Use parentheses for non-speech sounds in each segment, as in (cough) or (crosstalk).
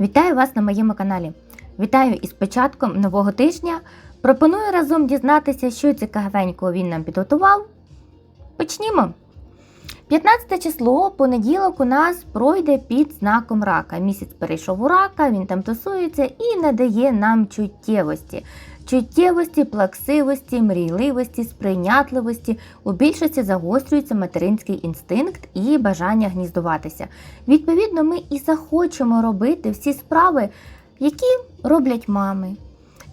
Вітаю вас на моєму каналі. Вітаю із початком нового тижня. Пропоную разом дізнатися, що цікавенького він нам підготував. Почнімо. 15 число, понеділок у нас пройде під знаком рака. Місяць перейшов у рака, він там тусується і надає нам чуттєвості. Чуттєвості, плаксивості, мрійливості, сприйнятливості. У більшості загострюється материнський інстинкт і бажання гніздуватися. Відповідно, ми і захочемо робити всі справи, які роблять мами.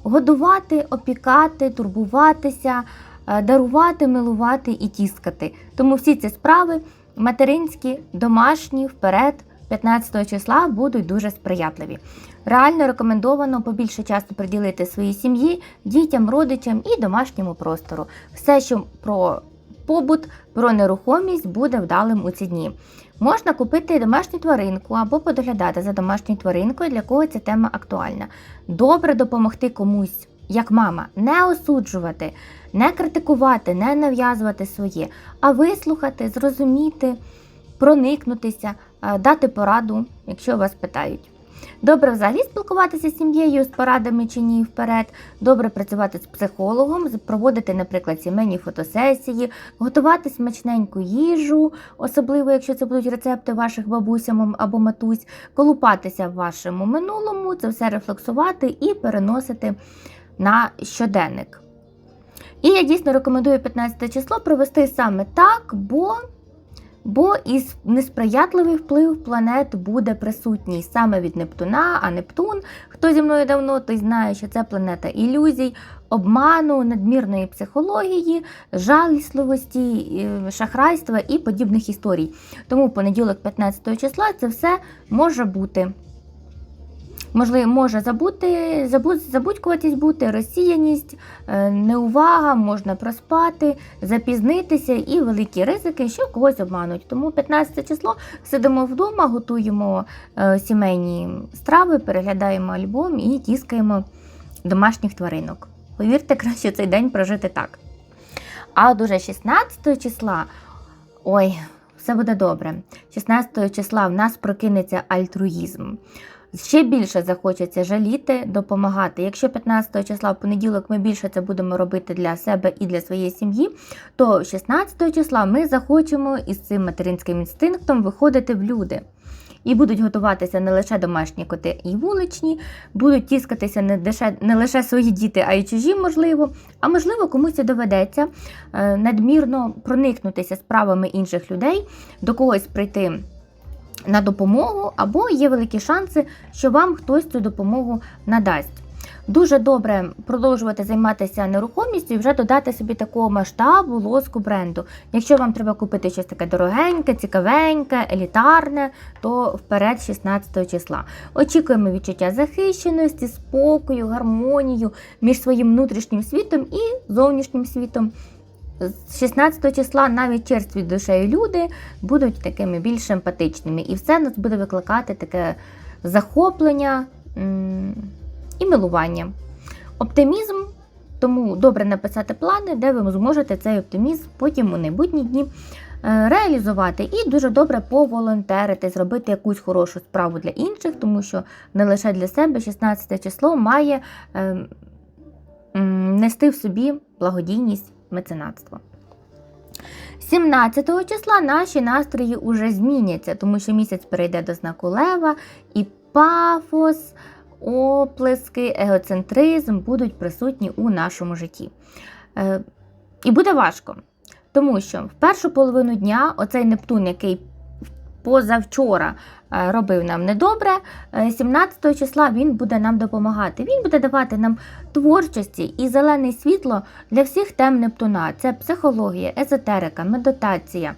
Годувати, опікати, турбуватися, е, дарувати, милувати і тіскати. Тому всі ці справи материнські, домашні, вперед, 15 числа будуть дуже сприятливі. Реально рекомендовано побільше часу приділити своїй сім'ї, дітям, родичам і домашньому простору. Все, що про побут, про нерухомість буде вдалим у ці дні. Можна купити домашню тваринку або подоглядати за домашньою тваринкою, для кого ця тема актуальна. Добре допомогти комусь, як мама, не осуджувати, не критикувати, не нав'язувати своє, а вислухати, зрозуміти, проникнутися, дати пораду, якщо вас питають. Добре взагалі спілкуватися з сім'єю з порадами чи ні вперед. Добре працювати з психологом, проводити, наприклад, сімейні фотосесії, готувати смачненьку їжу, особливо якщо це будуть рецепти ваших бабусь або матусь, колупатися в вашому минулому, це все рефлексувати і переносити на щоденник. І я дійсно рекомендую 15 число провести саме так, бо Бо із несприятливий вплив планет буде присутній саме від Нептуна, а Нептун, хто зі мною давно, той знає, що це планета ілюзій, обману, надмірної психології, жалісливості, е, шахрайства і подібних історій. Тому понеділок, 15 числа, це все може бути. Можливо, може забути, забудь, забудькуватись бути, розсіяність, е, неувага, можна проспати, запізнитися і великі ризики, що когось обмануть. Тому 15 число сидимо вдома, готуємо е, сімейні страви, переглядаємо альбом і тіскаємо домашніх тваринок. Повірте, краще цей день прожити так. А от уже 16 числа, ой, все буде добре. 16 числа в нас прокинеться альтруїзм. Ще більше захочеться жаліти, допомагати. Якщо 15 числа в понеділок ми більше це будемо робити для себе і для своєї сім'ї, то 16 числа ми захочемо із цим материнським інстинктом виходити в люди. І будуть готуватися не лише домашні коти і вуличні, будуть тіскатися не, деше, не лише свої діти, а й чужі, можливо. А можливо, комусь і доведеться е, надмірно проникнутися справами інших людей, до когось прийти на допомогу, або є великі шанси, що вам хтось цю допомогу надасть. Дуже добре продовжувати займатися нерухомістю і вже додати собі такого масштабу, лоску бренду. Якщо вам треба купити щось таке дорогеньке, цікавеньке, елітарне, то вперед 16 числа. Очікуємо відчуття захищеності, спокою, гармонію між своїм внутрішнім світом і зовнішнім світом. З 16 числа навіть черстві душею люди будуть такими більш емпатичними, і все нас буде викликати таке захоплення і милування. Оптимізм, тому добре написати плани, де ви зможете цей оптимізм потім у найбутні дні е, реалізувати. І дуже добре поволонтерити, зробити якусь хорошу справу для інших, тому що не лише для себе 16 число має е, нести в собі благодійність меценатство. 17 числа наші настрої уже зміняться, тому що місяць перейде до знаку Лева, і пафос, оплески, егоцентризм будуть присутні у нашому житті. Е, і буде важко, тому що в першу половину дня оцей Нептун, який позавчора е, робив нам недобре, е, 17 числа він буде нам допомагати. Він буде давати нам творчості і зелене світло для всіх тем Нептуна. Це психологія, езотерика, медитація,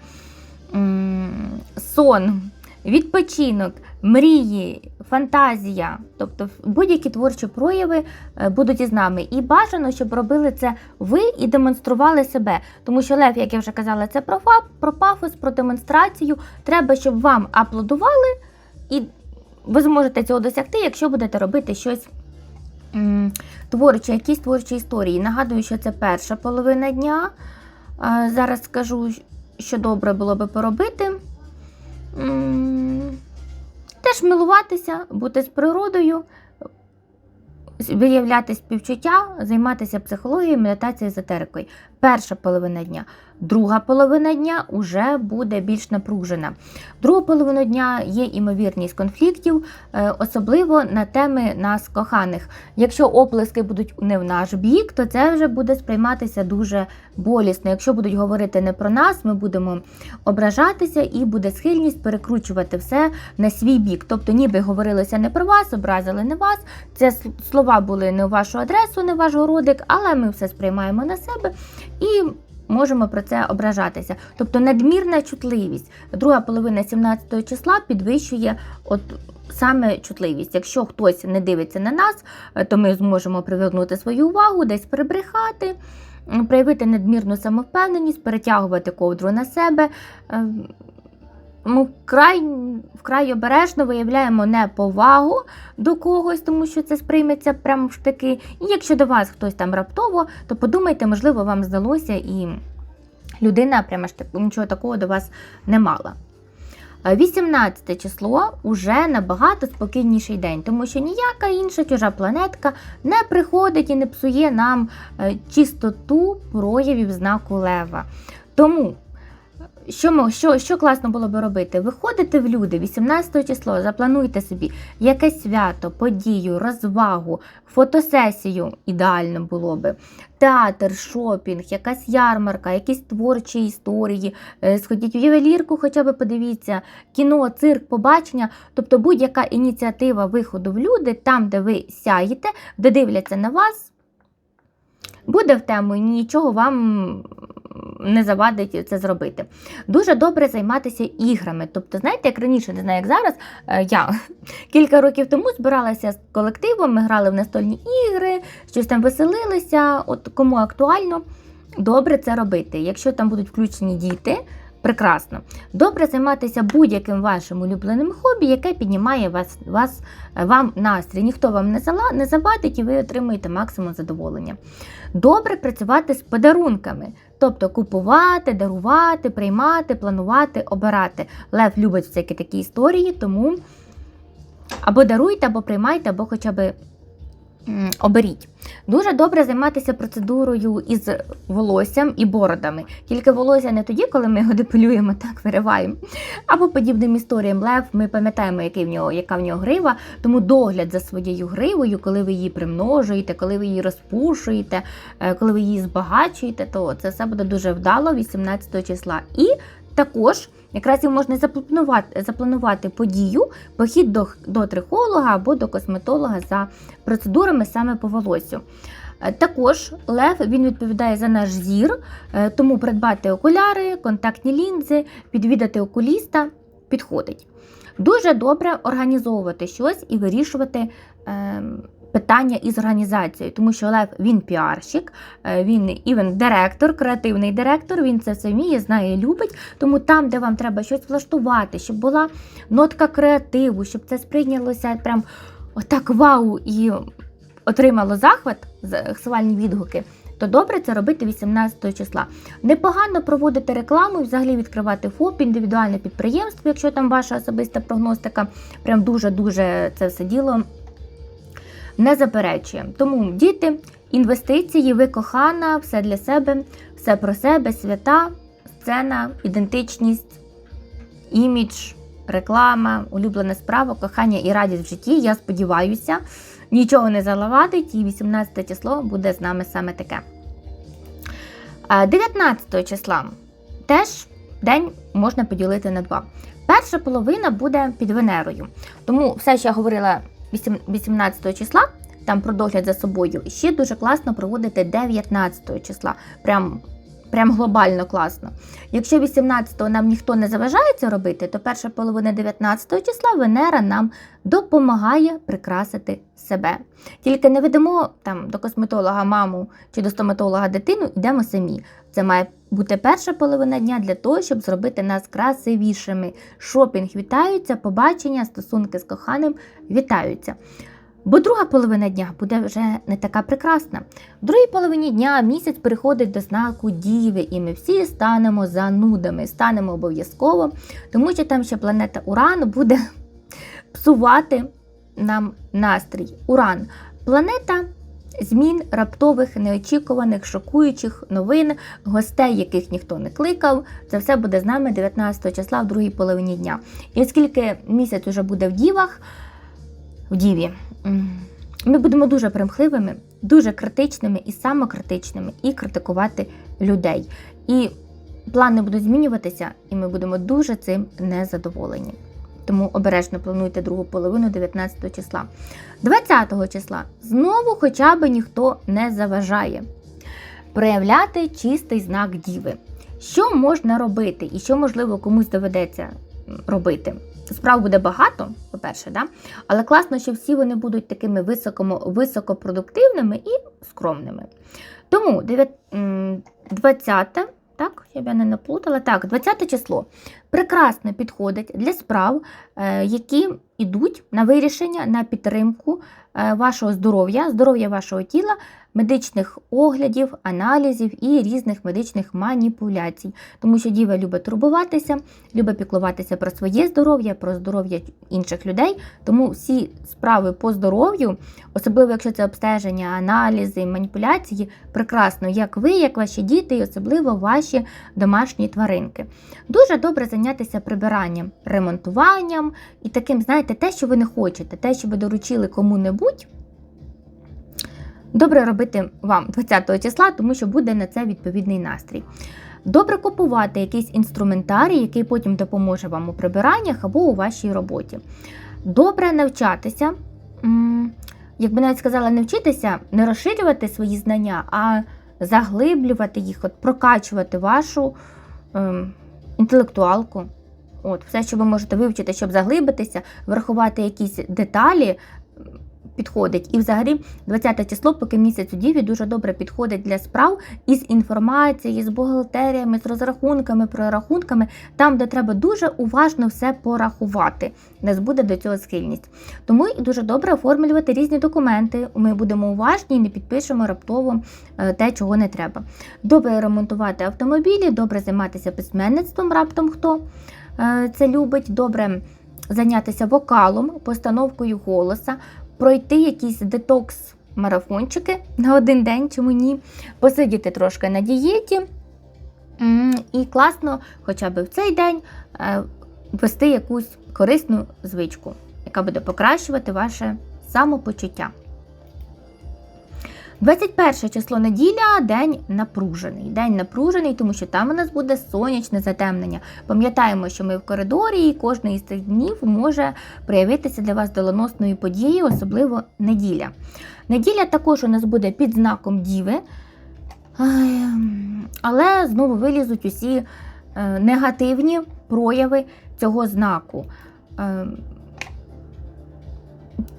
сон, відпочинок, мрії, фантазія. Тобто будь-які творчі прояви е, будуть із нами. І бажано, щоб робили це ви і демонстрували себе. Тому що Лев, як я вже казала, це про, фа- про пафос, про демонстрацію. Треба, щоб вам аплодували, і ви зможете цього досягти, якщо будете робити щось м, творче, якісь творчі історії. Нагадую, що це перша половина дня. Зараз скажу, що добре було би поробити. Теж милуватися, бути з природою, виявляти співчуття, займатися психологією, медитацією, езотерикою. Перша половина дня. Друга половина дня вже буде більш напружена. Другу половину дня є імовірність конфліктів, е, особливо на теми нас коханих. Якщо оплески будуть не в наш бік, то це вже буде сприйматися дуже болісно. Якщо будуть говорити не про нас, ми будемо ображатися і буде схильність перекручувати все на свій бік. Тобто, ніби говорилося не про вас, образили не вас. Це слова були не в вашу адресу, не в ваш городик, але ми все сприймаємо на себе і можемо про це ображатися. Тобто надмірна чутливість. Друга половина 17 числа підвищує от саме чутливість. Якщо хтось не дивиться на нас, е, то ми зможемо привернути свою увагу, десь перебрехати. Проявити надмірну самовпевненість, перетягувати ковдру на себе. Е, Ми вкрай, вкрай обережно виявляємо неповагу до когось, тому що це сприйметься прямо в штики. І якщо до вас хтось там раптово, то подумайте, можливо, вам здалося, і людина прямо ж так- нічого такого до вас не мала. Е, 18 число уже набагато спокійніший день, тому що ніяка інша чужа планетка не приходить і не псує нам е, чистоту проявів знаку лева. Тому що, ми, що, що класно було би робити? Виходите в люди 18 число, заплануйте собі якесь свято, подію, розвагу, фотосесію ідеально було би. Театр, шопінг, якась ярмарка, якісь творчі історії. Е, Сходіть в ювелірку, хоча б подивіться, кіно, цирк, побачення. Тобто будь-яка ініціатива виходу в люди, там, де ви сяєте, де дивляться на вас, буде в тему нічого вам не завадить це зробити. Дуже добре займатися іграми. Тобто, знаєте, як раніше, не знаю, як зараз, е, я (laughs) кілька років тому збиралася з колективом, ми грали в настольні ігри, щось там веселилися. От кому актуально, добре це робити. Якщо там будуть включені діти, прекрасно. Добре займатися будь-яким вашим улюбленим хобі, яке піднімає вас, вас, вам настрій. Ніхто вам не, зала, не завадить і ви отримуєте максимум задоволення. Добре працювати з подарунками. Тобто купувати, дарувати, приймати, планувати, обирати. Лев любить всякі такі історії, тому або даруйте, або приймайте, або хоча б оберіть. Дуже добре займатися процедурою із волоссям і бородами. Тільки волосся не тоді, коли ми його депилюємо, так вириваємо. Або подібним історіям лев. Ми пам'ятаємо, який в нього, яка в нього грива. Тому догляд за своєю гривою, коли ви її примножуєте, коли ви її розпушуєте, е, коли ви її збагачуєте, то це все буде дуже вдало 18 числа. І також якраз і можна запланувати, запланувати подію, похід до, до трихолога або до косметолога за процедурами саме по волосю. Е, Також лев він відповідає за наш зір, е, тому придбати окуляри, контактні лінзи, підвідати окуліста підходить. Дуже добре організовувати щось і вирішувати е, питання із організацією, тому що Лев він піарщик, е, він івент-директор, креативний директор, він це все вміє, знає, любить. Тому там, де вам треба щось влаштувати, щоб була нотка креативу, щоб це сприйнялося прям отак вау і отримало захват, сексуальні відгуки. То добре це робити 18 числа. Непогано проводити рекламу взагалі відкривати ФОП, індивідуальне підприємство, якщо там ваша особиста прогностика, прям дуже-дуже це все діло не заперечує. Тому діти, інвестиції, ви кохана, все для себе, все про себе, свята, сцена, ідентичність, імідж, реклама, улюблена справа, кохання і радість в житті. Я сподіваюся, нічого не завадить, і 18 число буде з нами саме таке. 19 числа теж день можна поділити на два. Перша половина буде під Венерою. Тому все, що я говорила 8 18 числа, там про догляд за собою, ще дуже класно проводити 19 числа. Прям, прям глобально класно. Якщо 18-го нам ніхто не заважає це робити, то перша половина 19 числа Венера нам допомагає прикрасити себе. Тільки не ведемо там до косметолога маму чи до стоматолога дитину, йдемо самі. Це має бути перша половина дня для того, щоб зробити нас красивішими. Шопінг вітаються, побачення, стосунки з коханим вітаються. Бо друга половина дня буде вже не така прекрасна. В другій половині дня місяць переходить до знаку Діви, і ми всі станемо занудами, станемо обов'язково, тому що там ще планета Уран буде (laughs) псувати нам настрій. Уран планета змін раптових, неочікуваних, шокуючих новин, гостей, яких ніхто не кликав. Це все буде з нами 19 числа в другій половині дня. І оскільки місяць уже буде в дівах, в діві, ми будемо дуже примхливими, дуже критичними і самокритичними, і критикувати людей. І плани будуть змінюватися, і ми будемо дуже цим незадоволені. Тому обережно плануйте другу половину 19 числа. 20 числа знову хоча б ніхто не заважає проявляти чистий знак діви. Що можна робити і що, можливо, комусь доведеться робити? Справ буде багато, по-перше, да? але класно, що всі вони будуть такими високомо, високопродуктивними і скромними. Тому дев'ят- м, 20, так, щоб я не наплутала, так, 20 число прекрасно підходить для справ, е, які йдуть на вирішення, на підтримку е, вашого здоров'я, здоров'я вашого тіла, медичних оглядів, аналізів і різних медичних маніпуляцій. Тому що діва любить турбуватися, любить піклуватися про своє здоров'я, про здоров'я інших людей. Тому всі справи по здоров'ю, особливо якщо це обстеження, аналізи, маніпуляції, прекрасно, як ви, як ваші діти, і особливо ваші домашні тваринки. Дуже добре зайнятися прибиранням, ремонтуванням і таким, знаєте, те, що ви не хочете, те, що ви доручили кому-небудь. Добре робити вам 20 числа, тому що буде на це відповідний настрій. Добре купувати якийсь інструментарій, який потім допоможе вам у прибираннях або у вашій роботі. Добре навчатися, як би навіть сказала, не вчитися, не розширювати свої знання, а заглиблювати їх, от прокачувати вашу ем, інтелектуалку. От, все, що ви можете вивчити, щоб заглибитися, врахувати якісь деталі, підходить. І взагалі 20 число, поки місяць у діві, дуже добре підходить для справ із інформацією, з бухгалтеріями, з розрахунками, прорахунками, там, де треба дуже уважно все порахувати. Нас буде до цього схильність. Тому і дуже добре оформлювати різні документи. Ми будемо уважні і не підпишемо раптово е, те, чого не треба. Добре ремонтувати автомобілі, добре займатися письменництвом, раптом хто е, це любить, добре зайнятися вокалом, постановкою голоса, пройти якісь детокс-марафончики на один день, чому ні, посидіти трошки на дієті. І класно, хоча б в цей день, вести ввести якусь корисну звичку, яка буде покращувати ваше самопочуття. 21 число неділя день напружений. День напружений, тому що там у нас буде сонячне затемнення. Пам'ятаємо, що ми в коридорі, і кожен із цих днів може проявитися для вас доленосною подією, особливо неділя. Неділя також у нас буде під знаком Діви, але знову вилізуть усі е, негативні прояви цього знаку.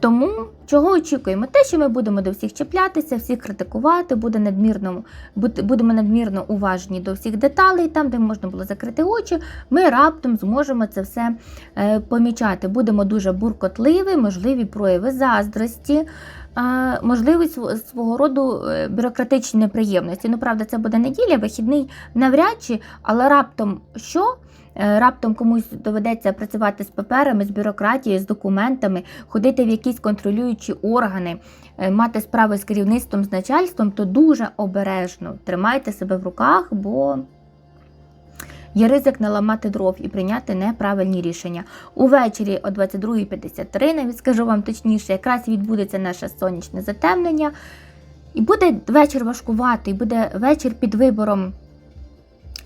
Тому чого очікуємо? Те, що ми будемо до всіх чіплятися, всіх критикувати, буде надмірно, будемо надмірно уважні до всіх деталей, там, де можна було закрити очі, ми раптом зможемо це все е, помічати. Будемо дуже буркотливі, можливі прояви заздрості, е, можливі свого роду е, бюрократичні неприємності. Ну, правда, це буде неділя, вихідний навряд чи, але раптом що? Е, Раптом комусь доведеться працювати з паперами, з бюрократією, з документами, ходити в якісь контролюючі органи, е, мати справи з керівництвом, з начальством, то дуже обережно тримайте себе в руках, бо є ризик наламати дров і прийняти неправильні рішення. Увечері о 22.53, навіть скажу вам точніше, якраз відбудеться наше сонячне затемнення. І буде вечір важкуватий, буде вечір під вибором.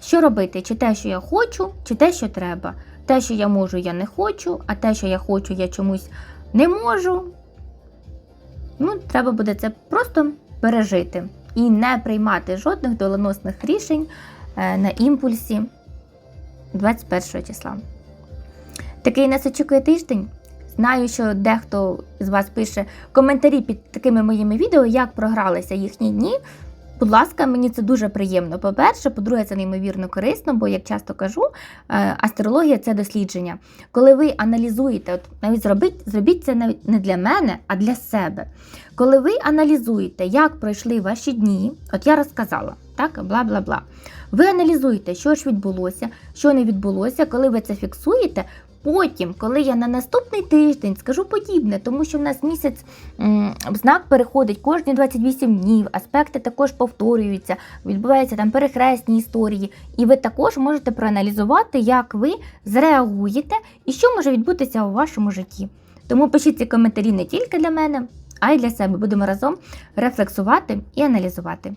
Що робити? Чи те, що я хочу, чи те, що треба. Те, що я можу, я не хочу, а те, що я хочу, я чомусь не можу. Ну, треба буде це просто пережити і не приймати жодних доленосних рішень е, на імпульсі 21 числа. Такий нас очікує тиждень. Знаю, що дехто з вас пише коментарі під такими моїми відео, як програлися їхні дні. Будь ласка, мені це дуже приємно. По-перше, по-друге, це неймовірно корисно, бо, як часто кажу, е, астрологія це дослідження. Коли ви аналізуєте, от навіть зробіть, зробіть це не для мене, а для себе. Коли ви аналізуєте, як пройшли ваші дні, от я розказала, так, бла бла бла. Ви аналізуєте, що ж відбулося, що не відбулося. Коли ви це фіксуєте, потім, коли я на наступний тиждень скажу подібне, тому що в нас місяць м, знак переходить кожні 28 днів, аспекти також повторюються, відбуваються там перехресні історії, і ви також можете проаналізувати, як ви зреагуєте і що може відбутися у вашому житті. Тому пишіть ці коментарі не тільки для мене, а й для себе. Будемо разом рефлексувати і аналізувати.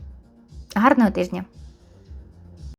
Гарного тижня!